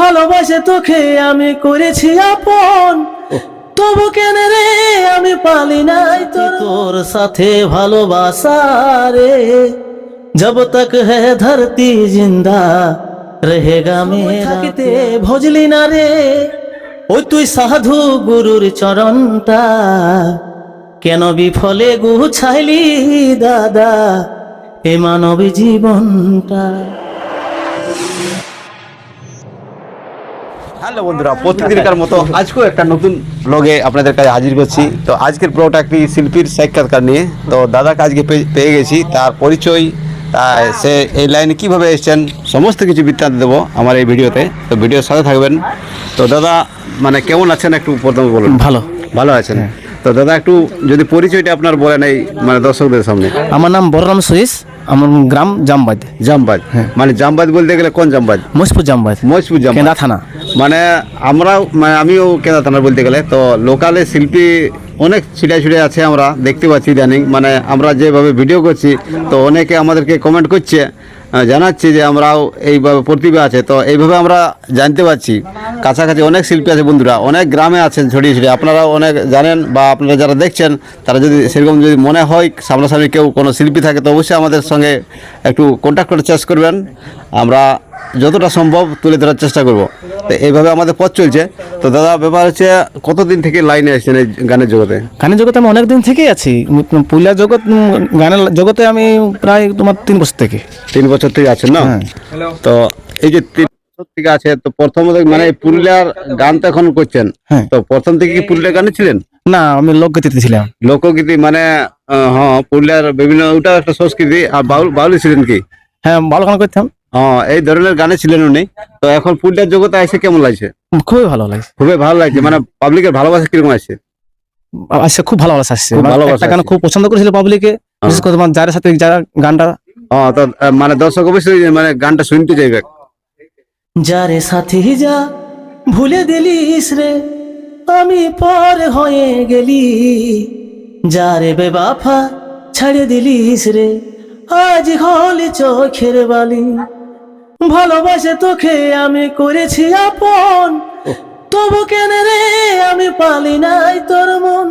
ভালোবাসে তোকে আমি করেছি আপন। তবু কেন রে আমি পালি নাই তোর? সাথে ভালোবাসা রে? জব তক হে ধরতি জিন্দা রেহেগা মে থাকিতে ভজলি না রে। ওই তুই সাধু গুরুর চরণটা কেন বিফলে গুছাইলি দাদা এ মানব জীবনটা? হ্যালো বন্ধুরা প্রতিদিনকার মতো আজকেও একটা নতুন ব্লগে আপনাদের কাছে হাজির করছি তো আজকের ব্লগটা একটি শিল্পীর সাক্ষাৎকার নিয়ে। তো দাদাকে আজকে পেয়ে গেছি তার পরিচয় তা সে এই লাইনে কীভাবে এসেছেন সমস্ত কিছু বৃত্তান্ত দেবো আমার এই ভিডিওতে। তো ভিডিওর সাথে থাকবেন। তো দাদা মানে কেমন আছেন একটু প্রথমে বলুন। ভালো। ভালো আছেন? তো দাদা একটু যদি পরিচয়টা আপনার বলেন এই মানে দর্শকদের সামনে। আমার নাম বলরাম সহিস আমার গ্রাম জামবাদ। জামবাজ মানে জামবাদ বলতে গেলে কোন জামবাদ? মসপুর জামবাদ। মজপুর জামবাজ কেন্দা থানা। মানে আমরাও মানে আমিও কেদা থানা বলতে গেলে তো লোকালে শিল্পী অনেক ছিটাই ছিটে আছে আমরা দেখতে পাচ্ছি ইদানিং। মানে আমরা যেভাবে ভিডিও করছি তো অনেকে আমাদেরকে কমেন্ট করছে জানাচ্ছে যে আমরাও এইভাবে প্রতিভা আছে। তো এইভাবে আমরা জানতে পারছি। কাছাকাছি অনেক শিল্পী আছে বন্ধুরা, অনেক গ্রামে আছেন ছড়িয়ে ছড়িয়ে আপনারাও অনেক জানেন বা আপনারা যারা দেখছেন, তারা যদি সেরকম যদি মনে হয় সামনাসামনি কেউ কোনো শিল্পী থাকে, তো অবশ্যই আমাদের সঙ্গে একটু কন্ট্যাক্ট করে চেস করবেন। আমরা যতটা সম্ভব তুলে ধরার চেষ্টা করব। তো এইভাবে আমাদের পথ চলছে। তো দাদা ব্যাপার হচ্ছে কতদিন থেকে লাইনে এসেছেন এই গানের জগতে? গানের জগতে আমি অনেক দিন থেকেই আছি। পুরুলিয়া জগৎ গানের জগতে আমি প্রায় তোমার তিন বছর থেকে। তিন বছর থেকে আছেন না? তো এই যে তিন বছর থেকে আছে তো প্রথমত মানে পুরুলিয়ার গান তো এখন করছেন। হ্যাঁ। তো প্রথম থেকে কি পুরুলিয়ার গানে ছিলেন? না আমি লোকগীতিতে ছিলাম। লোকগীতি মানে আহ, হ্যাঁ পুরুলিয়ার বিভিন্ন ওটা একটা সংস্কৃতি। আর বাউল বাউলি ছিলেন কি? হ্যাঁ ভালো গান করতাম। হ্যাঁ এই ধরনের গানে ছিলেন উনি। তো এখন পুরুলিয়ার জগতে এসে কেমন লাগছে? খুবই ভালো লাগছে। খুবই ভালো লাগছে মানে পাবলিকের ভালোবাসা কীরকম আছে? আসছে খুব ভালোবাসা আসছে ভালোবাসা একটা গান খুব পছন্দ করেছিল পাবলিকে বিশেষ করে তোমার যার সাথে যারা গানটা। হ্যাঁ তো মানে দর্শক অবশ্যই মানে গানটা শুনতে চাইবে। যারে সাথে যা ভুলে দিলিস রে আমি পর হয়ে গেলি। যারে বেবাফা ছাড়ে দিলিস রে আজ হলে চোখের বালি। ভালোবাসে তোকে আমি করেছি আপন। তবু কেন রে আমি পালি নাই তোর মন?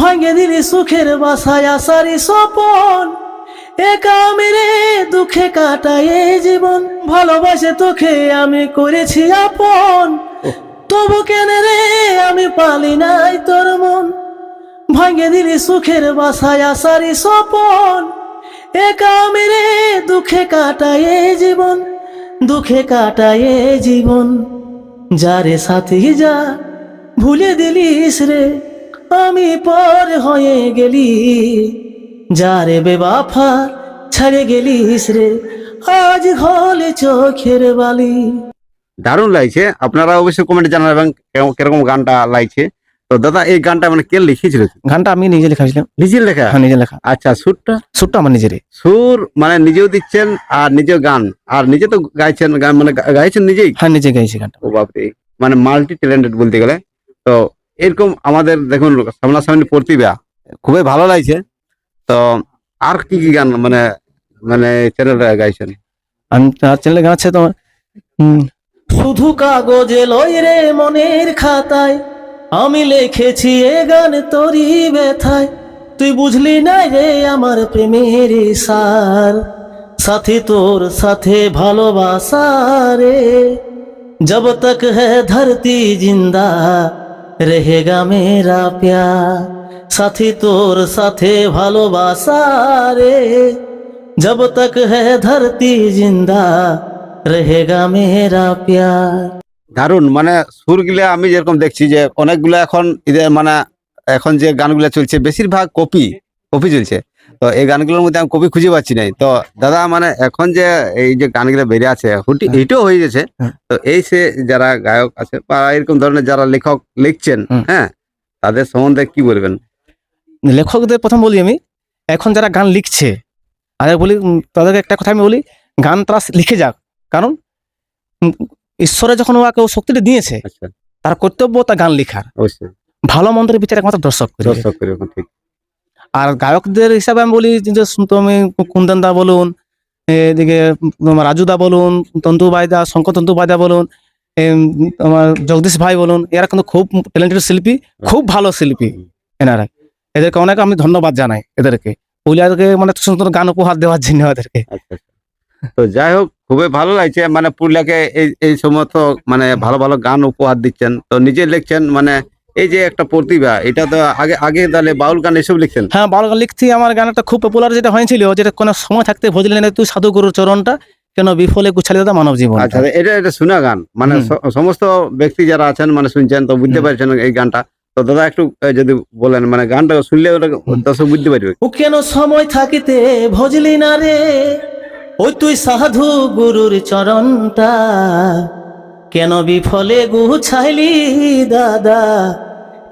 ভাঙে দিলি সুখের বাসায় আসারি স্বপন। একা আমি রে দুঃখে কাটায় এই জীবন। ভালোবাসে তোকে আমি করেছি আপন। তবু কেন রে আমি পালি নাই তোর মন? ভাঙে দিলি সুখের বাসায় আসারি স্বপন। একা আমি রে দুঃখে কাটায় জীবন। দুঃখে কাটায় জীবন, যারে সাথে যা ভুলে দিলিস রে, আমি পর হয়ে গেলি। যারে বেবাফা ছাড়ে গেলিস রে, আজ হলে চোখের বালি। দারুণ লাগছে। আপনারা অবশ্যই কমেন্টে জানাবেন কীরকম গানটা লাগছে। তো দাদা এই গানটা মানে কে লিখেছিল? গানটা আমি নিজে লেখাছিলাম। নিজের লেখা? হ্যাঁ নিজে লেখা। আচ্ছা সুরটা? সুরটা আমার নিজেরই। সুর মানে নিজেও দিচ্ছেন আর নিজেও গান। আর নিজে তো গাইছেন গান মানে গাইছেন নিজেই? হ্যাঁ নিজে গাইছি গানটা। ও বাপরে মানে মাল্টি ট্যালেন্টেড বলতে গেলে। তো এরকম আমাদের দেখুন সামনাসামনি প্রতিভা খুবই ভালো লাগছে। তো আর কি কি গান মানে মানে চ্যানেলে গাইছেন? আমি চ্যানেলে গান আছে তোমার হুম, শুধু কাগজে লই রে মনের খাতায়। আমি লিখেছি এ গান তোরই ব্যথায় তুই বুঝলি না রে আমার প্রেমের সার সাথে তোর সাথে ভালোবাসা রে जब तक है धरती जिंदा रहेगा मेरा प्यार साथी তোর সাথে ভালোবাসা রে जब तक है धरती जिंदा रहेगा मेरा प्यार দারুণ মানে সুরগুলা আমি যেরকম দেখছি যে অনেকগুলো এখন ইদের মানে এখন যে গানগুলো চলছে বেশিরভাগ কপি কপি চলছে। তো এই গানগুলোর মধ্যে আমি কপি খুঁজে পাচ্ছি নাই। তো দাদা মানে এখন যে এই যে গানগুলো বেরিয়ে আছে হুটি হিটও হয়ে গেছে। হ্যাঁ। তো এই সে যারা গায়ক আছে বা এরকম ধরনের যারা লেখক লিখছেন হ্যাঁ তাদের সম্বন্ধে কি বলবেন? লেখকদের প্রথম বলি আমি এখন যারা গান লিখছে আর বলি তাদেরকে একটা কথা আমি বলি গান তারা লিখে যাক। কারণ ঈশ্বরে যখন ওকে ও শক্তিটা দিয়েছে আচ্ছা। তার কর্তব্য তার গান লেখার। অবশ্যই। ভালো মন্দের বিচার একমাত্র দর্শক দর্শক করে এখন ঠিক। আর গায়কদের হিসাবে আমি বলি যে তুমি কুন্দন দা বলুন এদিকে তোমার রাজু দা বলুন তন্তু বাইদা শঙ্কর তন্তু বাইদা বলুন আমার জগদীশ ভাই বলুন এরা কিন্তু খুব ট্যালেন্টেড শিল্পী খুব ভালো শিল্পী এনারা। এদেরকে অনেক আমি ধন্যবাদ জানাই এদেরকে। পুরুলিয়াকে মানে সুন্দর গান উপহার দেওয়ার জন্য এদেরকে। আচ্ছা আচ্ছা। তো যাই হোক খুবই ভালো লাগছে। মানে পুরুলিয়াকে এই এই সমস্ত মানে ভালো ভালো গান উপহার দিচ্ছেন। তো নিজে লিখছেন মানে এই যে একটা প্রতিভা এটা তো আগে আগে তাহলে বাউল গান এসব লিখছেন? হ্যাঁ বাউল গান লিখছি। আমার গানটা খুব পপুলার যেটা হয়েছিল যেটা কোনো সময় থাকতে ভজলে না তুই সাধু গুরুর চরণটা কেন বিফলে গুছালি দাদা মানব জীবন আচ্ছা এটা এটা শোনা গান। মানে সমস্ত ব্যক্তি যারা আছেন মানে শুনছেন তো বুঝতে পারছেন এই গানটা। তো দাদা একটু যদি বলেন মানে গানটা শুনলে ওটা দর্শক বুঝতে পারবে। ও কেন সময় থাকিতে ভজলি না রে? ওই তুই সাধু গুরুর চরণটা কেন বিফলে গুছাইলি দাদা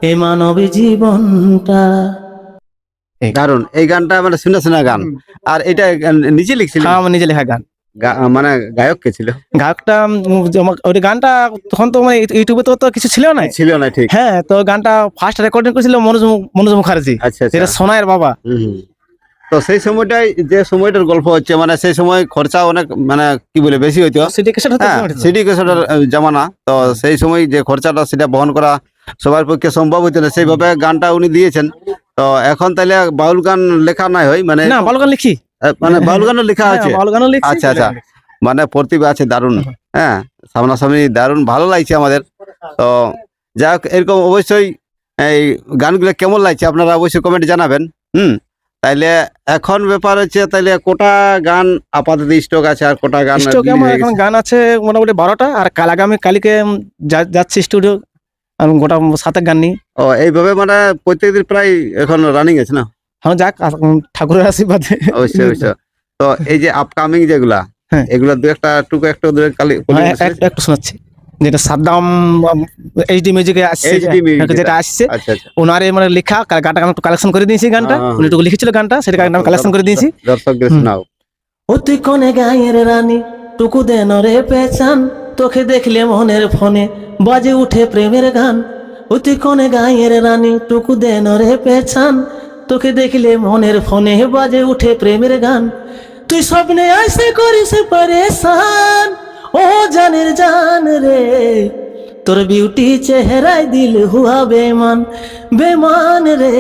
এ মানব জীবনটা? দারুণ এই গানটা মানে শোনা শোনা গান। আর এটা নিজে লিখছিলেন হ্যাঁ আমার নিজে লেখা গান। মানে গায়ক কে ছিল? গায়কটা ওই গানটা তখন তো মানে ইউটিউবে তো কিছু ছিল না ছিল না ঠিক। হ্যাঁ তো গানটা ফার্স্ট রেকর্ডিং করেছিল মনোজ মু- মনোজ মুখার্জি। আচ্ছা আচ্ছা। যেটা সোনায়ের বাবা। তো সেই সময়টাই যে সময়টার গল্প হচ্ছে মানে সেই সময় খরচা অনেক মানে কি বলে বেশি হইতো। সিটি ক্যাসেট হ্যাঁ জামানা। তো সেই সময় যে খরচাটা সেটা বহন করা সবার পক্ষে সম্ভব হইতো না। সেইভাবে গানটা উনি দিয়েছেন। তো এখন তাহলে বাউল গান লেখা নাই হয় মানে না ভালো গান লিখি। মানে বাউল গানও লেখা হ্যাঁ, আছে। গানও আচ্ছা, আচ্ছা। মানে প্রতিভা আছে দারুণ। হ্যাঁ সামনাসামনি দারুণ ভালো লাগছে আমাদের। তো যাই হোক এরকম অবশ্যই এই গানগুলো কেমন লাগছে আপনারা অবশ্যই কমেন্ট জানাবেন। হুম? তাইলে এখন ব্যাপার হচ্ছে তাইলে কোটা গান আপাতত স্টক আছে আর কোটা গান স্টক আমার এখন গান আছে মোটামুটি বারোটা আর কাল আগামী কালকে যাচ্ছি স্টুডিও আমি গোটা সাতেক গান নিই। ও এইভাবে মানে প্রত্যেকদিন প্রায় এখন রানিং আছে না? হ্যাঁ যাক ঠাকুরের আশীর্বাদে। অবশ্যই অবশ্যই। তো এই যে আপকামিং যেগুলা হ্যাঁ। এগুলা দু একটা টুকু একটু দু একটা কালি হ্যাঁ, একটু শোনাচ্ছি। যেটা সাদ্দাম এইচডি মিউজিকে আসছে music যেটা যেটা। আসছে আচ্ছা আচ্ছা। ওনারে মানে লেখা গানটা আমি একটু কালেকশন করে দিয়েছি গানটা হ্যাঁ, উনি একটু লিখেছিল গানটা সেটা আমি কালেকশন করে দিয়েছি। দর্শকদের শোনাও ও তুই কনে গায়ের রানী টুকু দেন রে পেছান তোকে দেখলে মনের ফোনে বাজে উঠে প্রেমের গান। ও তুই কনে গায়ের রানী টুকু দেন রে পেছান তোকে দেখলে মনের ফোনে বাজে উঠে প্রেমের গান। তুই স্বপ্নে আসে করিস পরেশান ও জানের জান রে তোর বিউটি চেহারায় দিল হুয়া বেমান বেমান রে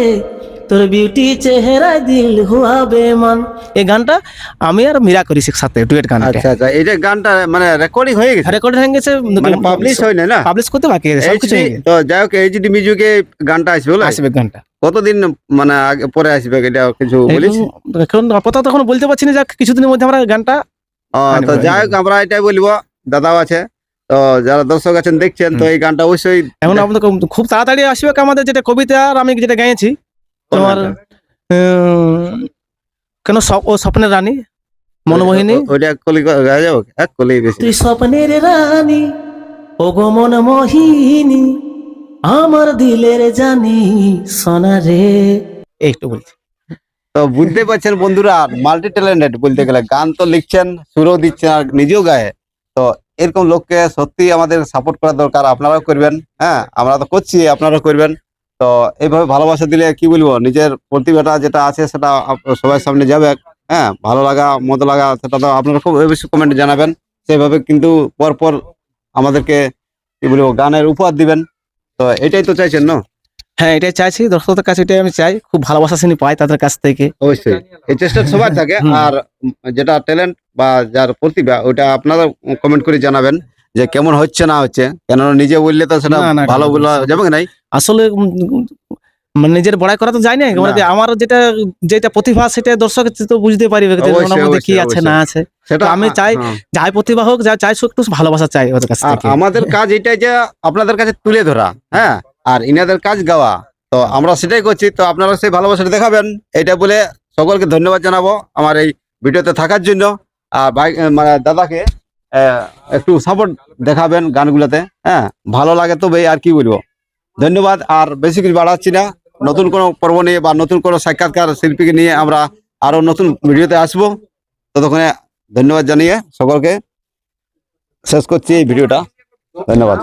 তোর বিউটি চেহারায় দিল হুয়া বেমান। এই গানটা আমি আর মীরা করিস একসাথে ডুয়েট গানটা আচ্ছা আচ্ছা এই যে গানটা মানে রেকর্ডিং হয়ে গেছে? রেকর্ড হয়ে গেছে মানে পাবলিশ হয় না না? পাবলিশ করতে বাকি আছে সব কিছু HD তো যাই হোক এইচডি মিউজিকে গানটা আসবে বলে? আসবে গানটা। কতদিন মানে আগে পরে আসবে এটা কিছু বলিস? এখন- আপাতত এখন বলতে পারছি না যাক কিছুদিনের মধ্যে আমরা গানটা তো যাই হোক আনব। আমরা এটাই বলব। দাদাও আছে। তো যারা দর্শক আছেন দেখছেন তো এই গানটা অবশ্যই এখন আমাদের খুব- তাড়াতাড়ি আসবে আমাদের যেটা কবিতা আর আমি যেটা গাইছি। তোমার? কেন ও স্বপ্নের রানী? মনমোহিনী? ওইটা কলি গায়ে যাব? এক কলি বেশি। তুই স্বপ্নের রানী ও গো মন মোহিনী আমার দিলের জানি সোনা রে। একটু বলছি। তো বুঝতে পারছেন বন্ধুরা মাল্টি ট্যালেন্টেড বলতে গেলে গান তো লিখছেন, সুরও দিচ্ছেন আর নিজেও গায়ে। তো এরকম লোককে সত্যি আমাদের সাপোর্ট করা দরকার, আপনারাও করবেন হ্যাঁ আমরা তো করছি, আপনারাও করবেন। তো এইভাবে ভালোবাসা দিলে কি বলব, নিজের প্রতিভাটা যেটা আছে সেটা সবার সামনে যাবে হ্যাঁ ভালো লাগা মতো লাগা, সেটা তো আপনারা খুব অবশ্যই কমেন্টে জানাবেন। সেইভাবে কিন্তু পরপর আমাদেরকে কি বলব, গানের উপহার দিবেন। তো এটাই তো চাইছেন, না? হ্যাঁ এটাই চাইছি। দর্শকদের কাছে এটাই আমি চাই। খুব ভালোবাসা চিনি পাই তাদের কাছ থেকে। অবশ্যই। এই চেষ্টা সবার থাকে। আর যেটা ট্যালেন্ট বা যার প্রতিভা ওটা আপনারা কমেন্ট করে জানাবেন যে কেমন হচ্ছে না হচ্ছে। কেননা নিজে বললে তো সেটা ভালো বলা যাবে নাই? আসলে মানে নিজের বড়াই করা তো যায় না। মানে আমার যেটা যেটা প্রতিভা সেটা দর্শক তো বুঝতে পারবে মধ্যে কি আছে না আছে। সেটা আমি চাই হ্যাঁ। যাই প্রতিভা হোক যা চাই একটু ভালোবাসা চাই ওদের কাছ আমাদের কাজ এটাই যে আপনাদের কাছে তুলে ধরা হ্যাঁ? আর ইনাদের কাজ গাওয়া। তো আমরা সেটাই করছি। তো আপনারা সেই ভালোবাসাটা দেখাবেন। এটা বলে সকলকে ধন্যবাদ জানাব আমার এই ভিডিওতে থাকার জন্য। আর ভাই মানে দাদাকে একটু সাপোর্ট দেখাবেন গানগুলোতে। হ্যাঁ ভালো লাগে তবে আর কি বলব। ধন্যবাদ। আর বেশি কিছু বাড়াচ্ছি না। নতুন কোনো পর্ব নিয়ে বা নতুন কোনো সাক্ষাৎকার শিল্পীকে নিয়ে আমরা আরও নতুন ভিডিওতে আসব। ততক্ষণে ধন্যবাদ জানিয়ে সকলকে শেষ করছি এই ভিডিওটা। ধন্যবাদ।